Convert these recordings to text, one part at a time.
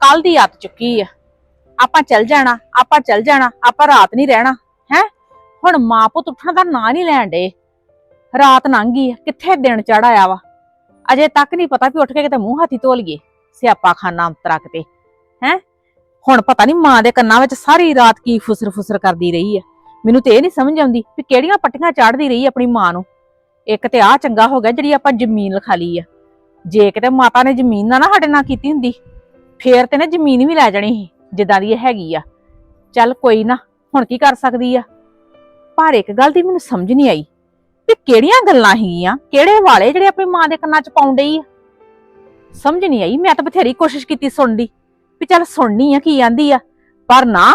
ਕੱਲ ਦੀ ਆਤ ਚੁੱਕੀ ਆ। ਆਪਾਂ ਚੱਲ ਜਾਣਾ, ਆਪਾਂ ਚੱਲ ਜਾਣਾ, ਆਪਾਂ ਰਾਤ ਨਹੀਂ ਰਹਿਣਾ, ਹੈ? ਹੁਣ ਮਾਂ ਪੁੱਤ ਉੱਠਣ ਦਾ ਨਾਂ ਨਹੀਂ ਲੈਣ ਡੇ ਰਾਤ ਲੰਘ ਗਈ ਕਿੱਥੇ ਦਿਨ ਚੜਾਇਆ ਵਾ? ਅਜੇ ਤੱਕ ਨਹੀਂ ਪਤਾ ਵੀ ਉੱਠ ਕੇ ਕਿਤੇ ਮੂੰਹ ਹੱਥੀ ਧੋ ਲਈਏ ਸਿਆਪਾ ਖਾਨਾ ਅੰਤਰਾ ਕਿਤੇ ਹੈ? ਹੁਣ ਪਤਾ ਨਹੀਂ ਮਾਂ ਦੇ ਕੰਨਾਂ ਵਿੱਚ ਸਾਰੀ ਰਾਤ ਕੀ ਫੁਸਰ ਫੁਸਰ ਕਰਦੀ ਰਹੀ ਹੈ ਮੈਨੂੰ ਤੇ ਇਹ ਨਹੀਂ ਸਮਝ ਆਉਂਦੀ ਵੀ ਕਿਹੜੀਆਂ ਪੱਟੀਆਂ ਚਾੜਦੀ ਰਹੀ ਆਪਣੀ ਮਾਂ ਨੂੰ। ਇੱਕ ਤੇ ਆ ਚੰਗਾ ਹੋ ਗਿਆ ਜਿਹੜੀ ਆਪਾਂ ਜ਼ਮੀਨ ਲਿਖਾ ਲਈ ਆ। ਜੇ ਕਿਤੇ ਮਾਤਾ ਨੇ ਜ਼ਮੀਨ ਨਾ ਨਾ ਸਾਡੇ ਨਾਲ ਕੀਤੀ ਹੁੰਦੀ ਫੇਰ ਤੇ ਨਾ ਜ਼ਮੀਨ ਵੀ ਲੈ ਜਾਣੀ ਸੀ, ਜਿੱਦਾਂ ਦੀ ਇਹ ਹੈਗੀ ਆ। ਚੱਲ ਕੋਈ ਨਾ, ਹੁਣ ਕੀ ਕਰ ਸਕਦੀ ਆ? ਪਰ ਇੱਕ ਗੱਲ ਦੀ ਮੈਨੂੰ ਸਮਝ ਨਹੀਂ ਆਈ ਵੀ ਕਿਹੜੀਆਂ ਗੱਲਾਂ ਹੈਗੀਆਂ, ਕਿਹੜੇ ਵਾਲੇ ਜਿਹੜੇ ਆਪਣੀ ਮਾਂ ਦੇ ਕੰਨਾਂ 'ਚ ਪਾਉਣ ਡਈ ਆ। ਸਮਝ ਨਹੀਂ ਆਈ, ਮੈਂ ਤਾਂ ਬਥੇਰੀ ਕੋਸ਼ਿਸ਼ ਕੀਤੀ ਸੁਣਨ ਦੀ, ਵੀ ਚੱਲ ਸੁਣਨੀ ਆ ਕੀ ਆਂਦੀ ਆ। ਪਰ ਨਾ,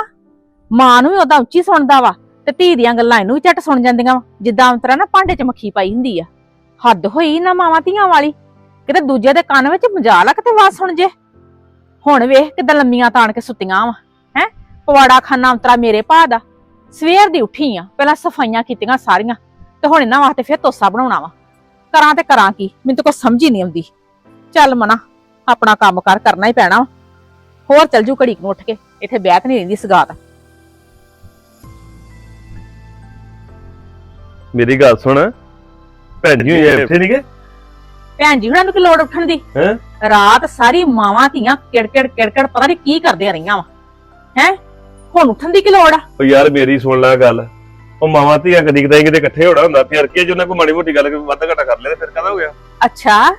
ਮਾਂ ਨੂੰ ਵੀ ਉਹਦਾ ਉੱਚੀ ਸੁਣਦਾ ਵਾ ਤੇ ਧੀ ਦੀਆਂ ਗੱਲਾਂ ਇਹਨੂੰ ਵੀ ਝੱਟ ਸੁਣ ਜਾਂਦੀਆਂ ਵਾ, ਜਿੱਦਾਂ ਅੰਤਰਾ ਨਾ ਭਾਂਡੇ 'ਚ ਮੱਖੀ ਪਾਈ ਹੁੰਦੀ ਆ। ਹੱਦ ਹੋਈ ਨਾ ਮਾਵਾਂ ਧੀਆਂ ਵਾਲੀ, ਕਿਤੇ ਦੂਜੇ ਦੇ ਕੰਨ ਵਿੱਚ ਮਜਾਲ ਆ ਕਿਤੇ ਆਵਾਜ਼ ਸੁਣ ਜੇ। ਹੁਣ ਵੇਖ ਕਿਦਾਂ ਲੰਮੀਆਂ ਤਾਣ ਕੇ ਸੁੱਤੀਆਂ ਵਾ ਹੈ? ਪਵਾੜਾ ਖਾਨਾ ਅੰਤਰਾ ਮੇਰੇ ਭਾ ਦਾ। ਸਵੇਰ ਦੀ ਉੱਠੀ ਆ ਪਹਿਲਾਂ ਸਫਾਈਆਂ ਕੀਤੀਆਂ ਸਾਰੀਆਂ ਤੇ ਹੁਣ ਇਹਨਾਂ ਵਾਸਤੇ ਫਿਰ ਤੋਸਾ ਬਣਾਉਣਾ ਵਾ। ਕਰਾਂ ਤੇ ਕਰਾਂ ਕੀ ਮੈਨੂੰ ਤਾਂ ਸਮਝ ਹੀ ਨਹੀਂ ਆਉਂਦੀ। ਚੱਲ ਮਨਾ ਆਪਣਾ ਕੰਮ ਕਾਰ ਕਰਨਾ ਹੀ ਪੈਣਾ ਵਾ। ਹੋਰ ਚੱਲ ਜੂ ਘੜੀ ਨੂੰ ਉੱਠ ਕੇ ਇੱਥੇ ਬੈਠ ਨਹੀਂ ਰਹਿੰਦੀ ਸਗਾਤ। ਮੇਰੀ ਗੱਲ ਸੁਣ ਭੈਣ ਜੀ ਇੱਥੇ ਨਹੀਂ ਗਏ? ਭੈਣ ਜੀ ਹੁਣਾਂ ਨੂੰ ਕੀ ਲੋੜ ਉੱਠਣ ਦੀ? ਹੈਂ? ਰਾਤ ਸਾਰੀ ਮਾਵਾਂ ਧੀਆਂ ਕਿੜਕਿੜ ਕਿੜਕਿੜ ਪਤਾ ਨਹੀਂ ਕੀ ਕਰਦੇ ਰਹੀਆਂ ਵਾ। ਹੈ? ਹੁਣ ਉੱਠਣ ਦੀ ਕੀ ਲੋੜ ਆ? ਉਹ ਯਾਰ ਮੇਰੀ ਸੁਣ ਲੈ ਗੱਲ। ਉਹ ਮਾਵਾਂ ਧੀਆਂ ਕਦੀ ਕਦਾਈ ਕਿਤੇ ਇਕੱਠੇ ਹੋਣਾ ਹੁੰਦਾ ਫਿਰ ਕੇ ਜੋ ਨਾ ਕੋਈ ਮਾੜੀ ਮੋਟੀ ਗੱਲ ਵੱਧ ਘਟਾ ਕਰ ਤੇ ਫਿਰ ਕਾਹਦਾ ਹੋ ਗਿਆ? ਅੱਛਾ